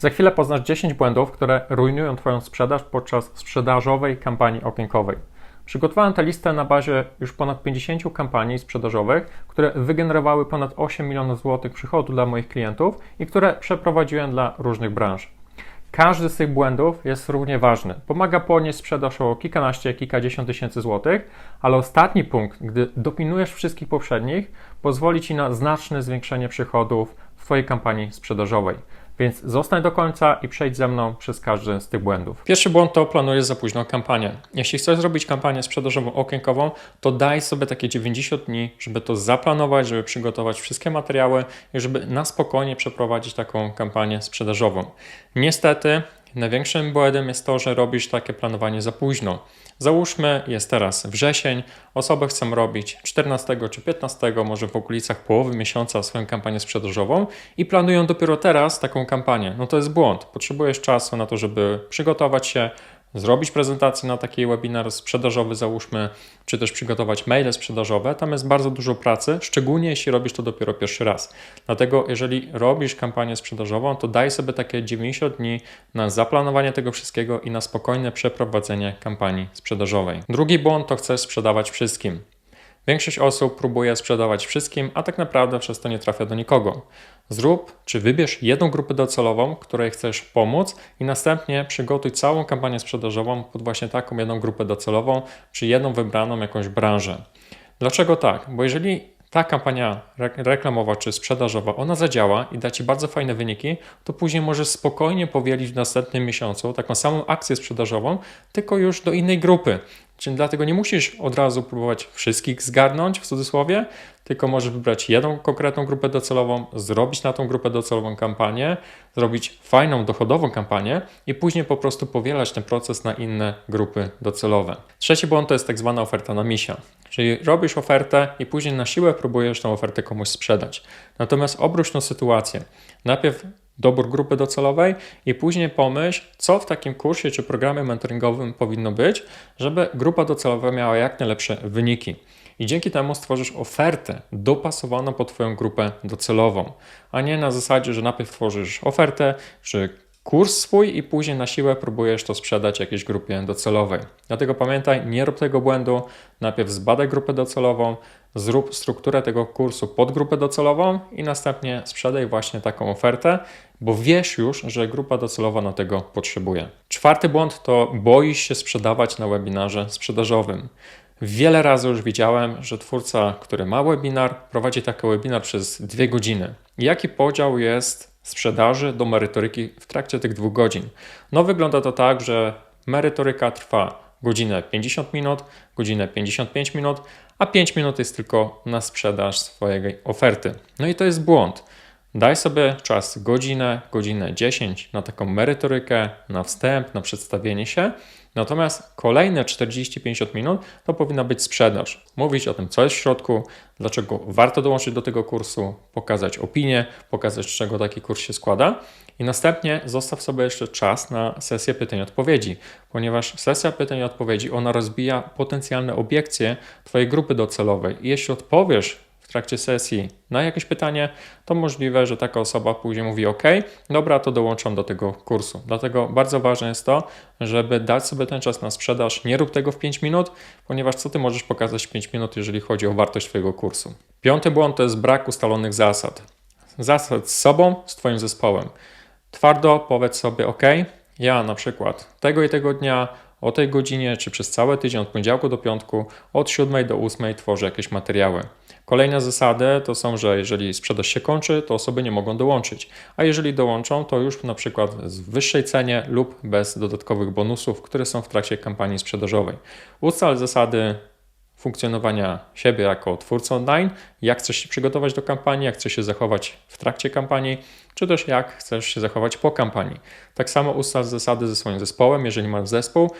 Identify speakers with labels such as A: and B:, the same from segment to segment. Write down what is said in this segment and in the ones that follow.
A: Za chwilę poznasz 10 błędów, które rujnują Twoją sprzedaż podczas sprzedażowej kampanii okienkowej. Przygotowałem tę listę na bazie już ponad 50 kampanii sprzedażowych, które wygenerowały ponad 8 milionów złotych przychodu dla moich klientów i które przeprowadziłem dla różnych branż. Każdy z tych błędów jest równie ważny. Pomaga ponieść sprzedaż o kilkanaście, kilkadziesiąt tysięcy złotych, ale ostatni punkt, gdy dopinujesz wszystkich poprzednich, pozwoli Ci na znaczne zwiększenie przychodów w Twojej kampanii sprzedażowej. Więc zostań do końca i przejdź ze mną przez każdy z tych błędów. Pierwszy błąd to planujesz za późno kampanię. Jeśli chcesz zrobić kampanię sprzedażową okienkową, to daj sobie takie 90 dni, żeby to zaplanować, żeby przygotować wszystkie materiały i żeby na spokojnie przeprowadzić taką kampanię sprzedażową. Niestety, największym błędem jest to, że robisz takie planowanie za późno. Załóżmy, jest teraz wrzesień, osoby chcą robić 14 czy 15, może w okolicach połowy miesiąca swoją kampanię sprzedażową i planują dopiero teraz taką kampanię. No to jest błąd. Potrzebujesz czasu na to, żeby przygotować się, zrobić prezentację na taki webinar sprzedażowy, załóżmy, czy też przygotować maile sprzedażowe. Tam jest bardzo dużo pracy, szczególnie jeśli robisz to dopiero pierwszy raz. Dlatego, jeżeli robisz kampanię sprzedażową, to daj sobie takie 90 dni na zaplanowanie tego wszystkiego i na spokojne przeprowadzenie kampanii sprzedażowej. Drugi błąd to chcesz sprzedawać wszystkim. Większość osób próbuje sprzedawać wszystkim, a tak naprawdę przez to nie trafia do nikogo. Zrób czy wybierz jedną grupę docelową, której chcesz pomóc i następnie przygotuj całą kampanię sprzedażową pod właśnie taką jedną grupę docelową, czy jedną wybraną jakąś branżę. Dlaczego tak? Bo jeżeli ta kampania reklamowa czy sprzedażowa, ona zadziała i da Ci bardzo fajne wyniki, to później możesz spokojnie powielić w następnym miesiącu taką samą akcję sprzedażową, tylko już do innej grupy. Czyli dlatego nie musisz od razu próbować wszystkich zgarnąć w cudzysłowie, tylko możesz wybrać jedną konkretną grupę docelową, zrobić na tą grupę docelową kampanię, zrobić fajną, dochodową kampanię i później po prostu powielać ten proces na inne grupy docelowe. Trzeci błąd to jest tak zwana oferta na misia. Czyli robisz ofertę i później na siłę próbujesz tą ofertę komuś sprzedać. Natomiast obróć tą sytuację. Najpierw dobór grupy docelowej i później pomyśl, co w takim kursie czy programie mentoringowym powinno być, żeby grupa docelowa miała jak najlepsze wyniki. I dzięki temu stworzysz ofertę dopasowaną pod Twoją grupę docelową, a nie na zasadzie, że najpierw tworzysz ofertę czy kurs swój i później na siłę próbujesz to sprzedać jakiejś grupie docelowej. Dlatego pamiętaj, nie rób tego błędu. Najpierw zbadaj grupę docelową, zrób strukturę tego kursu pod grupę docelową i następnie sprzedaj właśnie taką ofertę, bo wiesz już, że grupa docelowa na tego potrzebuje. Czwarty błąd to boisz się sprzedawać na webinarze sprzedażowym. Wiele razy już widziałem, że twórca, który ma webinar, prowadzi taki webinar przez dwie godziny. Jaki podział jest sprzedaży do merytoryki w trakcie tych dwóch godzin? No, wygląda to tak, że merytoryka trwa godzinę 50 minut, godzinę 55 minut, a 5 minut jest tylko na sprzedaż swojej oferty. No i to jest błąd. Daj sobie czas godzinę, godzinę 10 na taką merytorykę, na wstęp, na przedstawienie się. Natomiast kolejne 40-50 minut to powinna być sprzedaż. Mówić o tym, co jest w środku, dlaczego warto dołączyć do tego kursu, pokazać opinię, pokazać, z czego taki kurs się składa. I następnie zostaw sobie jeszcze czas na sesję pytań i odpowiedzi, ponieważ sesja pytań i odpowiedzi ona rozbija potencjalne obiekcje Twojej grupy docelowej. I jeśli odpowiesz trakcie sesji na jakieś pytanie, to możliwe, że taka osoba później mówi: OK, dobra, to dołączam do tego kursu. Dlatego bardzo ważne jest to, żeby dać sobie ten czas na sprzedaż. Nie rób tego w 5 minut, ponieważ co ty możesz pokazać w 5 minut, jeżeli chodzi o wartość Twojego kursu. Piąty błąd to jest brak ustalonych zasad. Zasad z sobą, z Twoim zespołem. Twardo powiedz sobie: OK, ja na przykład tego i tego dnia o tej godzinie, czy przez cały tydzień, od poniedziałku do piątku, od 7 do 8 tworzę jakieś materiały. Kolejne zasady to są, że jeżeli sprzedaż się kończy, to osoby nie mogą dołączyć, a jeżeli dołączą, to już na przykład w wyższej cenie lub bez dodatkowych bonusów, które są w trakcie kampanii sprzedażowej. Ustal zasady funkcjonowania siebie jako twórcy online, jak chcesz się przygotować do kampanii, jak chcesz się zachować w trakcie kampanii, czy też jak chcesz się zachować po kampanii. Tak samo ustal zasady ze swoim zespołem, jeżeli masz zespół,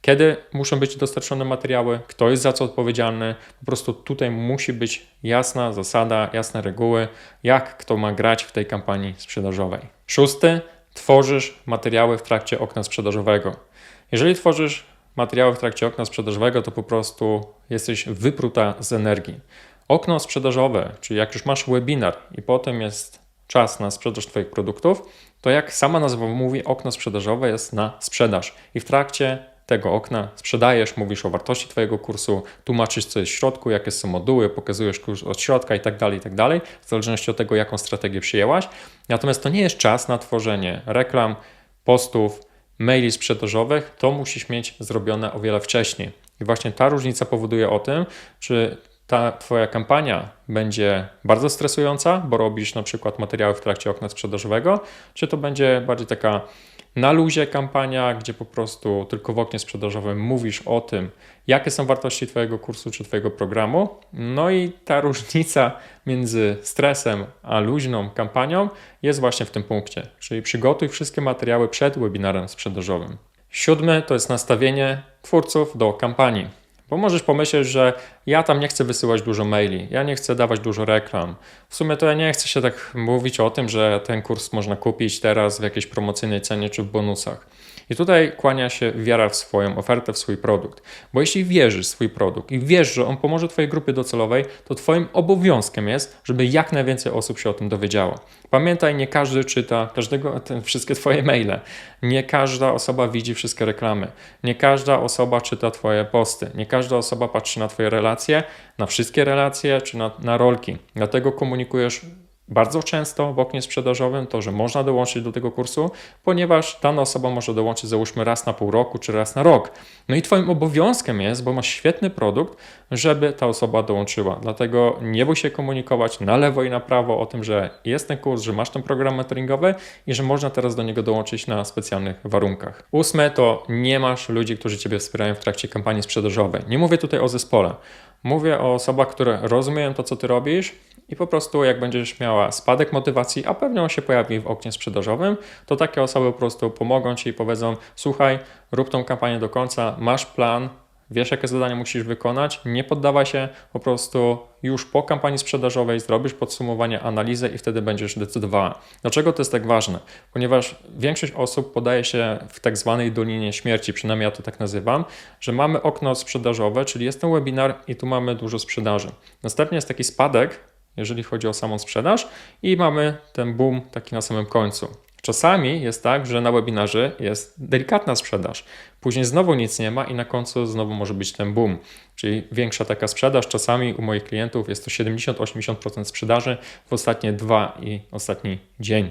A: kiedy muszą być dostarczone materiały, kto jest za co odpowiedzialny. Po prostu tutaj musi być jasna zasada, jasne reguły, jak kto ma grać w tej kampanii sprzedażowej. Szósty, tworzysz materiały w trakcie okna sprzedażowego. Jeżeli tworzysz materiały w trakcie okna sprzedażowego, to po prostu jesteś wypruta z energii. Okno sprzedażowe, czyli jak już masz webinar i potem jest czas na sprzedaż Twoich produktów, To jak sama nazwa mówi, okno sprzedażowe jest na sprzedaż i w trakcie tego okna sprzedajesz, mówisz o wartości Twojego kursu, tłumaczysz co jest w środku, jakie są moduły, pokazujesz kurs od środka i tak dalej, i tak dalej, w zależności od tego, jaką strategię przyjęłaś. Natomiast to nie jest czas na tworzenie reklam, postów, maili sprzedażowych, to musisz mieć zrobione o wiele wcześniej. I właśnie ta różnica powoduje o tym, czy ta Twoja kampania będzie bardzo stresująca, bo robisz na przykład materiały w trakcie okna sprzedażowego, czy to będzie bardziej taka na luzie kampania, gdzie po prostu tylko w oknie sprzedażowym mówisz o tym, jakie są wartości Twojego kursu czy Twojego programu. No i ta różnica między stresem a luźną kampanią jest właśnie w tym punkcie. Czyli przygotuj wszystkie materiały przed webinarem sprzedażowym. Siódmy to jest nastawienie twórców do kampanii. Bo możesz pomyśleć, że ja tam nie chcę wysyłać dużo maili, ja nie chcę dawać dużo reklam. W sumie to ja nie chcę się tak mówić o tym, że ten kurs można kupić teraz w jakiejś promocyjnej cenie czy w bonusach. I tutaj kłania się wiara w swoją ofertę, w swój produkt. Bo jeśli wierzysz w swój produkt i wiesz, że on pomoże Twojej grupie docelowej, to Twoim obowiązkiem jest, żeby jak najwięcej osób się o tym dowiedziało. Pamiętaj, nie każdy czyta każdego, ten, wszystkie Twoje maile. Nie każda osoba widzi wszystkie reklamy. Nie każda osoba czyta Twoje posty. Nie każda osoba patrzy na Twoje relacje, na wszystkie relacje czy na, na rolki. Dlatego komunikujesz bardzo często w oknie sprzedażowym to, że można dołączyć do tego kursu, ponieważ dana osoba może dołączyć załóżmy raz na pół roku czy raz na rok. No i Twoim obowiązkiem jest, bo masz świetny produkt, żeby ta osoba dołączyła. Dlatego nie bój się komunikować na lewo i na prawo o tym, że jest ten kurs, że masz ten program mentoringowy i że można teraz do niego dołączyć na specjalnych warunkach. Ósme to nie masz ludzi, którzy Ciebie wspierają w trakcie kampanii sprzedażowej. Nie mówię tutaj o zespole. Mówię o osobach, które rozumieją to, co ty robisz i po prostu jak będziesz miała spadek motywacji, a pewnie on się pojawi w oknie sprzedażowym, to takie osoby po prostu pomogą ci i powiedzą: Słuchaj, rób tą kampanię do końca, masz plan, wiesz, jakie zadania musisz wykonać, nie poddawaj się, po prostu już po kampanii sprzedażowej zrobisz podsumowanie, analizę i wtedy będziesz decydowała. Dlaczego to jest tak ważne? Ponieważ większość osób podaje się w tak zwanej dolinie śmierci, przynajmniej ja to tak nazywam, że mamy okno sprzedażowe, czyli jest ten webinar i tu mamy dużo sprzedaży. Następnie jest taki spadek, jeżeli chodzi o samą sprzedaż i mamy ten boom taki na samym końcu. Czasami jest tak, że na webinarze jest delikatna sprzedaż, później znowu nic nie ma i na końcu znowu może być ten boom, czyli większa taka sprzedaż. Czasami u moich klientów jest to 70-80% sprzedaży w ostatnie dwa i ostatni dzień,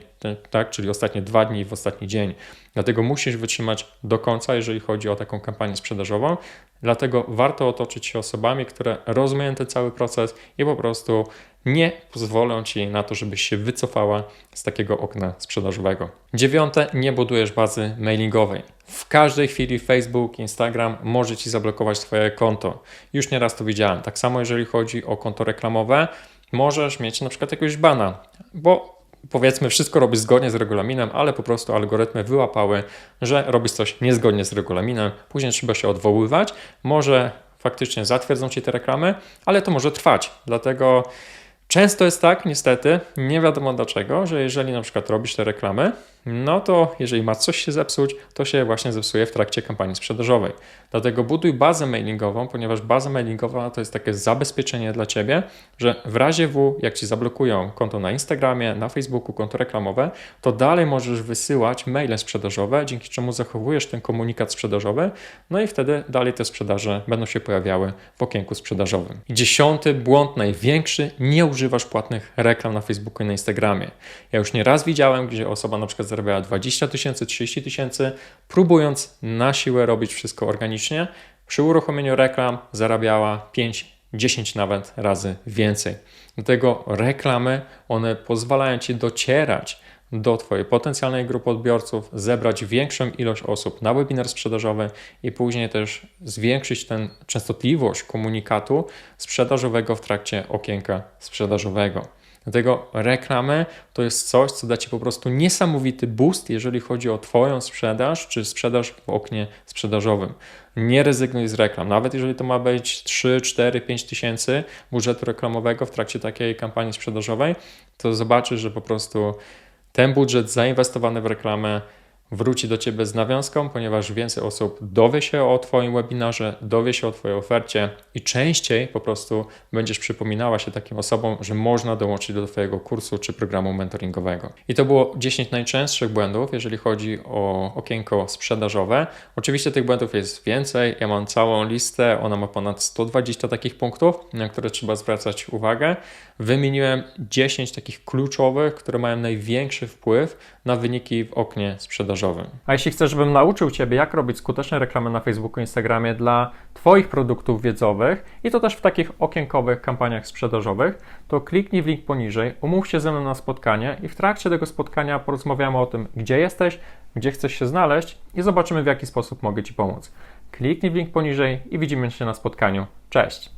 A: tak? czyli ostatnie dwa dni w ostatni dzień. Dlatego musisz wytrzymać do końca, jeżeli chodzi o taką kampanię sprzedażową. Dlatego warto otoczyć się osobami, które rozumieją ten cały proces i po prostu nie pozwolą ci na to, żebyś się wycofała z takiego okna sprzedażowego. Dziewiąte, nie budujesz bazy mailingowej. W każdej chwili Facebook, Instagram może ci zablokować Twoje konto. Już nieraz to widziałem. Tak samo jeżeli chodzi o konto reklamowe, możesz mieć na przykład jakiegoś bana, bo powiedzmy wszystko robisz zgodnie z regulaminem, ale po prostu algorytmy wyłapały, że robisz coś niezgodnie z regulaminem. Później trzeba się odwoływać. Może faktycznie zatwierdzą ci te reklamy, ale to może trwać. Dlatego Często jest tak, niestety, nie wiadomo dlaczego, że jeżeli na przykład robisz te reklamy, no to jeżeli ma coś się zepsuć, to się właśnie zepsuje w trakcie kampanii sprzedażowej. Dlatego buduj bazę mailingową, ponieważ baza mailingowa to jest takie zabezpieczenie dla Ciebie, że w razie W, jak Ci zablokują konto na Instagramie, na Facebooku, konto reklamowe, to dalej możesz wysyłać maile sprzedażowe, dzięki czemu zachowujesz ten komunikat sprzedażowy, no i wtedy dalej te sprzedaże będą się pojawiały w okienku sprzedażowym. Dziesiąty błąd, największy, nie używasz płatnych reklam na Facebooku i na Instagramie. Ja już nie raz widziałem, gdzie osoba na przykład zarabiała 20 tysięcy, 30 tysięcy, próbując na siłę robić wszystko organicznie. Przy uruchomieniu reklam zarabiała 5, 10 nawet razy więcej. Dlatego reklamy, one pozwalają Ci docierać do Twojej potencjalnej grupy odbiorców, zebrać większą ilość osób na webinar sprzedażowy i później też zwiększyć tę częstotliwość komunikatu sprzedażowego w trakcie okienka sprzedażowego. Dlatego reklamy to jest coś, co da Ci po prostu niesamowity boost, jeżeli chodzi o Twoją sprzedaż czy sprzedaż w oknie sprzedażowym. Nie rezygnuj z reklam. Nawet jeżeli to ma być 3, 4, 5 tysięcy budżetu reklamowego w trakcie takiej kampanii sprzedażowej, to zobaczysz, że po prostu ten budżet zainwestowany w reklamę wróci do Ciebie z nawiązką, ponieważ więcej osób dowie się o Twoim webinarze, dowie się o Twojej ofercie i częściej po prostu będziesz przypominała się takim osobom, że można dołączyć do Twojego kursu czy programu mentoringowego. I to było 10 najczęstszych błędów, jeżeli chodzi o okienko sprzedażowe. Oczywiście tych błędów jest więcej, ja mam całą listę, ona ma ponad 120 takich punktów, na które trzeba zwracać uwagę. Wymieniłem 10 takich kluczowych, które mają największy wpływ na wyniki w oknie sprzedażowym. A jeśli chcesz, żebym nauczył Ciebie, jak robić skuteczne reklamy na Facebooku, Instagramie dla Twoich produktów wiedzowych i to też w takich okienkowych kampaniach sprzedażowych, to kliknij w link poniżej, umów się ze mną na spotkanie i w trakcie tego spotkania porozmawiamy o tym, gdzie jesteś, gdzie chcesz się znaleźć i zobaczymy, w jaki sposób mogę Ci pomóc. Kliknij w link poniżej i widzimy się na spotkaniu. Cześć!